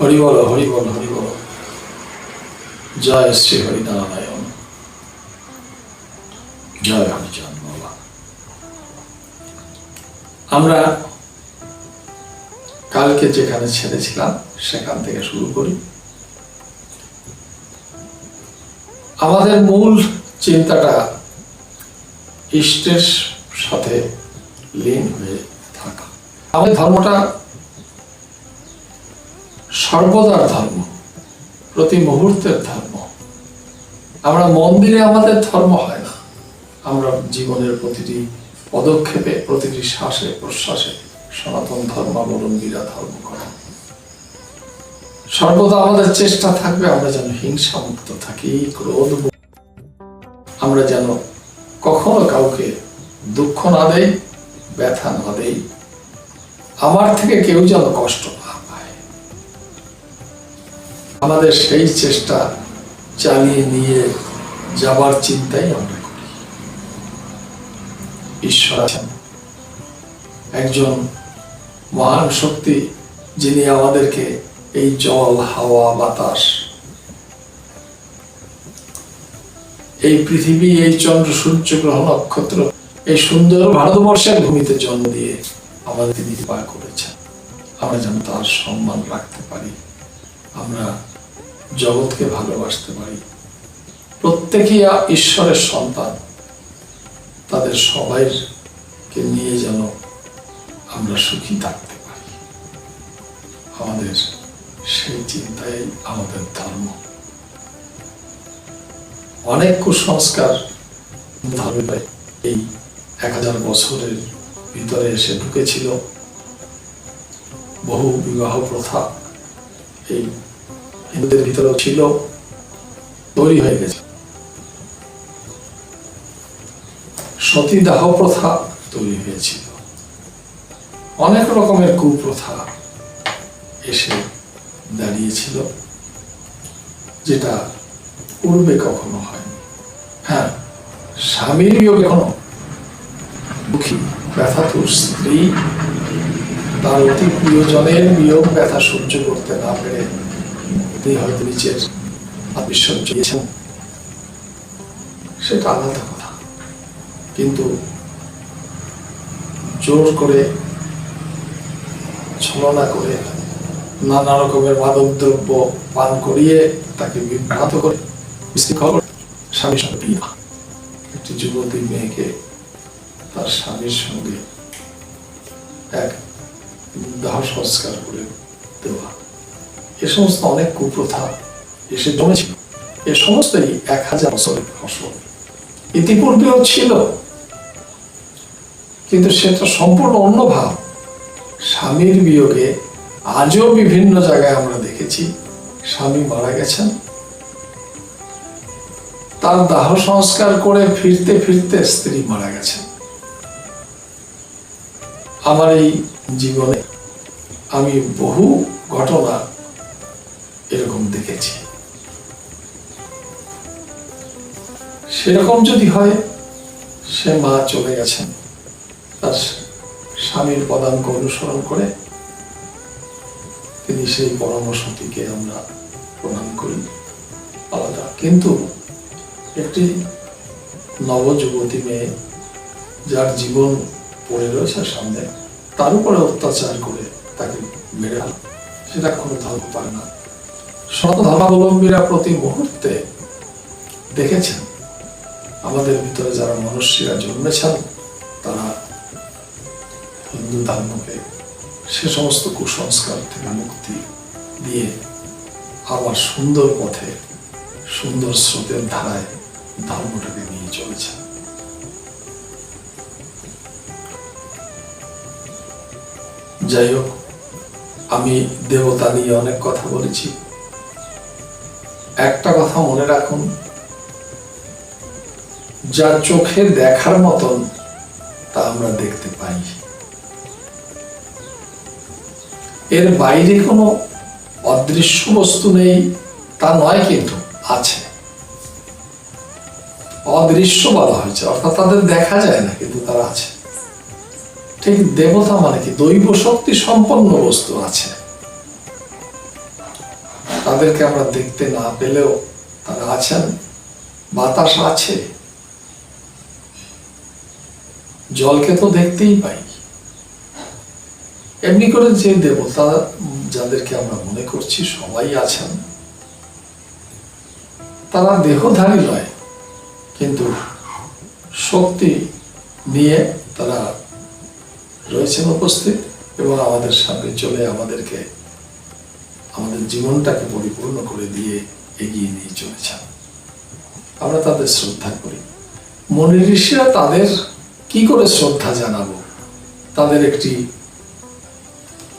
হরি বল হরি বল হরি বল জয় শ্রী হরিনারায়ণ। জয় হরিচন্দ বাবা। আমরা কালকে যেখানে ছেড়েছিলাম, সেখান থেকে শুরু করি। আমাদের মূল চিন্তাটা ইষ্টের সাথে লীন হয়ে থাকা। আমাদের ধর্মটা সর্বদার ধর্ম, প্রতি মুহূর্তের ধর্ম। আমরা মন্দিরে আমাদের ধর্ম হয় না। আমরা জীবনের প্রতিটি পদক্ষেপে, প্রতিটি শ্বাসে, প্রশ্বাসে সনাতন ধর্মাবলম্বীরা ধর্ম করা। সর্বদা আমাদের চেষ্টা থাকবে আমরা যেন হিংসা মুক্ত থাকি, ক্রোধ আমরা যেন কখনো কাউকে দুঃখ না দেই, ব্যথা না দেই। আমার থেকে কেউ যেন কষ্ট আমাদের সেই চেষ্টা চালিয়ে নিয়ে যাবার চিন্তাই আমরা করি। ঈশ্বর আছেন। একজন মহান শক্তি যিনি আমাদেরকে এই জল, হাওয়া, বাতাস, এই পৃথিবী, এই চন্দ্র, সূর্য, গ্রহ, নক্ষত্র, এই সুন্দর ভারতবর্ষের ভূমিতে জন্ম দিয়ে আমাদের তিনি কৃপা করেছেন। আমরা যেন তার সম্মান রাখতে পারি। আমরা জগৎকে ভালোবাসতে পারি। প্রত্যেকেই ঈশ্বরের সন্তান। তাদের সবাইকে নিয়ে যেন আমরা সুখী থাকতে পারি। আমাদের সেই চিন্তাই আমাদের ধর্ম। অনেক কুসংস্কার ধর্মে এই এক হাজার বছরের ভিতরে এসে ঢুকেছিল। বহু বিবাহ প্রথা এই হিন্দুদের ভিতরেও ছিল, তৈরি হয়ে গেছে। সতীদাহ প্রথা তৈরি হয়েছিল। অনেক রকমের কুপ্রথা এসে দাঁড়িয়েছিল, যেটা পূর্বে কখনো হয়নি। হ্যাঁ স্বামীর বিয়োগ এখনও। দুঃখী, ব্যথাতুর স্ত্রী, তার অতি প্রিয়জনের বিয়োগ ব্যথা সহ্য করতে না পেরে তিনি হয়তো নিজের আত্মবিশ্বাস দিয়েছেন সেটা আলাদা কথা। কিন্তু জোর করে, ছলনা করে, নানা রকমের মাদক দ্রব্য পান করিয়ে তাকে বিভ্রান্ত করে। স্বামীর সঙ্গে একটি যুবতী মেয়েকে তার স্বামীর সঙ্গে এক দাহ সংস্কার করে দেওয়া। এ সমস্ত অনেক কুপ্রথা এসে জমেছিল এ সমস্তই এক হাজার বছরের ফসল ইতিপূর্বেও ছিল। কিন্তু সেটা সম্পূর্ণ অন্য ভাব। স্বামীর বিয়োগে আজও বিভিন্ন জায়গায় আমরা দেখেছি, স্বামী মারা গেছেন। তার দাহ সংস্কার করে ফিরতে ফিরতে স্ত্রী মারা গেছেন। আমার এই জীবনে আমি বহু ঘটনা এরকম দেখেছি। সেরকম যদি হয়, সে মা চলে গেছেন। তার স্বামীর পদাঙ্ক অনুসরণ করে তিনি সেই পরামর্শটিকে আমরা প্রণাম করি। আলাদা। কিন্তু একটি নবযুবতী মেয়ে যার জীবন পড়ে রয়েছে সামনে, তার উপরে অত্যাচার করে তাকে মেরে সেটা কোনো ধর্ম পারে না। সনাতন ধর্মাবলম্বীরা প্রতি মুহূর্তে দেখেছেন আমাদের ভিতরে যারা মনুষ্যরা জন্মেছেন, তারা হিন্দু ধর্মকে সে সমস্ত কুসংস্কার থেকে মুক্তি দিয়ে আবার সুন্দর পথে, সুন্দর স্রোতের ধারায় ধর্মটাকে নিয়ে চলেছে যাই হোক, আমি দেবতা নিয়ে অনেক কথা বলেছি। একটা কথা মনে রাখুন, যা চোখে দেখার মতন, তা আমরা দেখতে পাই। এর বাইরে কোনো অদৃশ্য বস্তু নেই, তা নয় কিন্তু, আছে। অদৃশ্য বলা হয়েছে, অর্থাৎ তাদের দেখা যায় না, কিন্তু তারা আছে। ঠিক দেবতা মানে কি? দৈব শক্তি সম্পন্ন বস্তু আছে। তাদেরকে আমরা দেখতে না পেলেও তারা আছেন। বাতাস আছে। জলকে তো দেখতেই পাই। এমনি করে যে দেবতা যাদেরকে আমরা মনে করছি সবাই আছেন, তারা দেহধারী নয়, কিন্তু শক্তি নিয়ে তারা রয়েছেন উপস্থিত এবং আমাদের সামনে চলে আমাদেরকে আমাদের জীবনটাকে পরিপূর্ণ করে দিয়ে এগিয়ে নিয়ে চলেছেন। আমরা তাদের শ্রদ্ধা করি। মনি ঋষিরা তাদের কি করে শ্রদ্ধা জানাব? তাদের একটি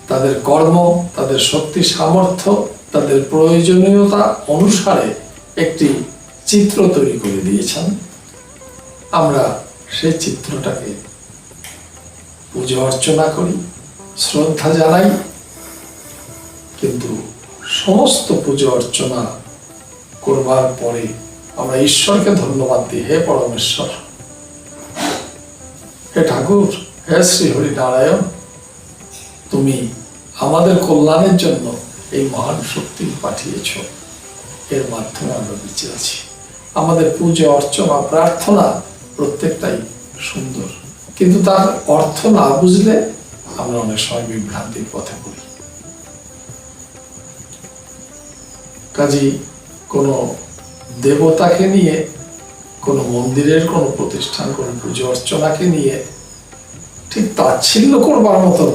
তাদের কর্ম, তাদের শক্তি, সামর্থ্য, তাদের প্রয়োজনীয়তা অনুসারে একটি চিত্র তৈরি করে দিয়েছেন। আমরা সেই চিত্রটাকে পুজো অর্চনা করি, শ্রদ্ধা জানাই, কিন্তু সমস্ত পুজো অর্চনা করবার পরে আমরা ঈশ্বরকে ধন্যবাদ দিই। হে পরমেশ্বর। হে ঠাকুর, হে শ্রী হরি নারায়ণ তুমি আমাদের কল্যাণের জন্য এই মহান শক্তি পাঠিয়েছ। এর মাধ্যমে আমরা বেঁচে আছি। আমাদের পুজো, অর্চনা, প্রার্থনা প্রত্যেকটাই সুন্দর। কিন্তু তার অর্থ না বুঝলে আমরা অনেক সময় বিভ্রান্তির পথে পড়ি। কাজী কোনো দেবতাকে নিয়ে, কোনো মন্দিরের কোনো প্রতিষ্ঠান, কোনো পুজো অর্চনাকে নিয়ে ঠিক তাচ্ছিল্য করবার মতন।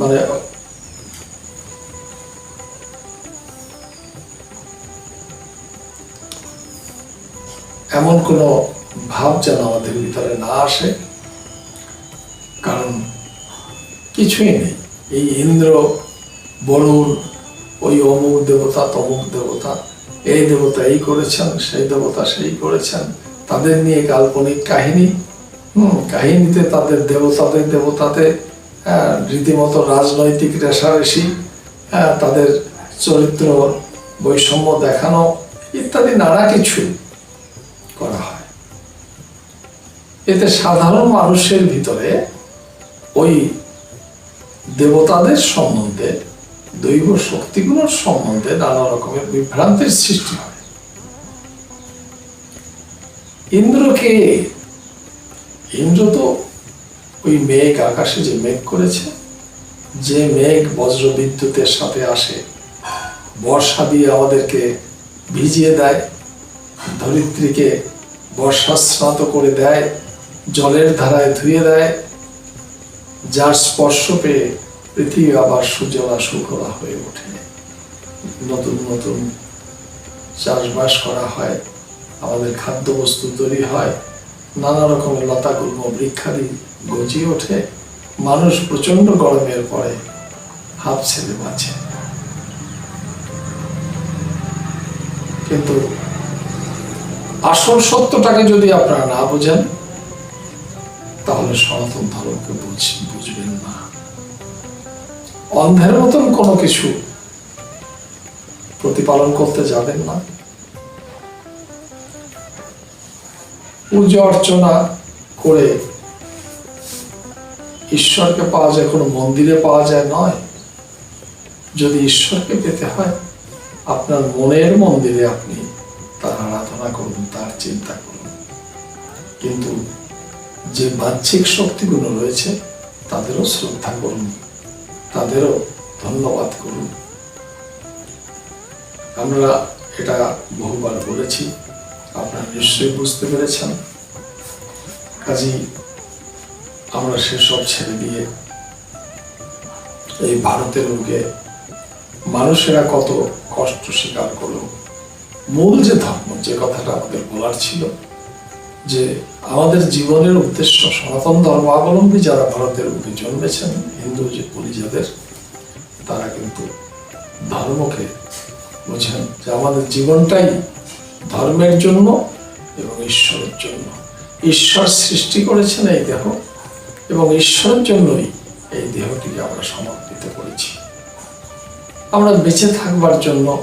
মানে এমন কোনো ভাব যেন আমাদের ভিতরে না আসে, কারণ কিছুই নেই। এই ইন্দ্র, বরুণ ওই অমুক দেবতা তমুক দেবতা। এই দেবতা এই করেছেন সেই দেবতা সেই করেছেন। তাদের নিয়ে কাল্পনিক কাহিনী। হুম কাহিনীতে তাদের দেবতাদের দেবতাতে হ্যাঁ, রীতিমতো রাজনৈতিক রেশারেশি হ্যাঁ, তাদের চরিত্র বৈষম্য দেখানো ইত্যাদি নানা কিছু করা হয়। এতে সাধারণ মানুষের ভিতরে ওই দেবতাদের সম্বন্ধে দৈব শক্তিগুলোর সম্বন্ধে নানা রকমের বিভ্রান্তির সৃষ্টি হয়। ইন্দ্রকে, ইন্দ্র তো ওই মেঘ আকাশে যে মেঘ করেছে, যে মেঘ বজ্র বিদ্যুতের সাথে আসে, বর্ষা দিয়ে আমাদেরকে ভিজিয়ে দেয়, ধরিত্রীকে বর্ষাস্নাত করে দেয়, জলের ধারায় ধুয়ে দেয়, যার স্পর্শ পেয়ে পৃথিবী আবার সুজলা সুফলা হয়ে ওঠে। নতুন নতুন চাষবাস করা হয়, আমাদের খাদ্যবস্তু তৈরি হয়, নানা রকমের লতা গুল্ম বৃক্ষাদি গজিয়ে ওঠে। মানুষ প্রচণ্ড গরমের পরে হাফ ছেড়ে বাঁচে। কিন্তু আসল সত্যটাকে যদি আপনারা না বোঝেন, তাহলে সনাতন ধর্মকে বুঝ- বুঝবেন অন্ধের মতন কোনো কিছু প্রতিপালন করতে যাবেন না। পূজা অর্চনা করে ঈশ্বরকে পাওয়া যায়, কোনো মন্দিরে পাওয়া যায় নয়। যদি ঈশ্বরকে পেতে হয়, আপনার মনের মন্দিরে আপনি তার আরাধনা করুন, তার চিন্তা করুন। কিন্তু যে বাহ্যিক শক্তিগুলো রয়েছে, তাদেরও শ্রদ্ধা করুন। তাদেরও ধন্যবাদ করুন। আমরা এটা বহুবার বলেছি, আপনারা নিশ্চয়ই বুঝতে পেরেছেন। কাজী, আমরা সেসব ছেড়ে দিয়ে এই ভারতের বুকে মানুষেরা কত কষ্ট স্বীকার করল। মূল যে ধর্ম, যে কথাটা আমাদের বলার ছিল যে আমাদের জীবনের উদ্দেশ্য সনাতন ধর্মাবলম্বী যারা ভারতের বুকে জন্মেছেন, হিন্দু যে পরিজাদের তারা কিন্তু ধর্মকে বোঝেন যে আমাদের জীবনটাই ধর্মের জন্য এবং ঈশ্বরের জন্য। ঈশ্বর সৃষ্টি করেছেন এই দেহ এবং ঈশ্বরের জন্যই এই দেহটিকে আমরা সমর্পিত করেছি। আমরা বেঁচে থাকবার জন্য,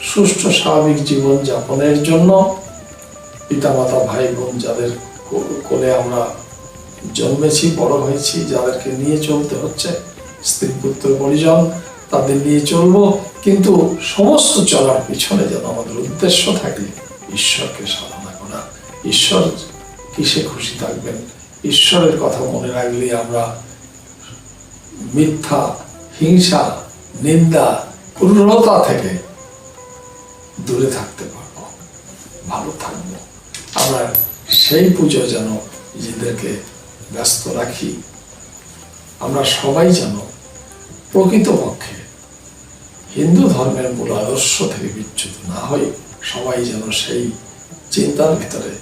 সুষ্ঠু স্বাভাবিক জীবন যাপনের জন্য পিতামাতা ভাই বোন যাদের কোলে আমরা জন্মেছি, বড় হয়েছি, যাদেরকে নিয়ে চলতে হচ্ছে, স্ত্রী, পুত্র, পরিজন, তাদের নিয়ে চলবো, কিন্তু সমস্ত চলার পিছনে যেন আমাদের উদ্দেশ্য থাকে ঈশ্বরকে সাধনা করা। ঈশ্বর কিসে খুশি থাকবেন? ঈশ্বরের কথা মনে রাখলে আমরা মিথ্যা, হিংসা, নিন্দা, ক্রূরতা থেকে দূরে থাকতে পারব। ভালো থাকব আমরা সেই পুজো যেন নিজেদেরকে ব্যস্ত রাখি। আমরা সবাই যেন প্রকৃতপক্ষে হিন্দু ধর্মের মূল আদর্শ থেকে বিচ্যুত না হই, সবাই যেন সেই চিন্তার ভিতরে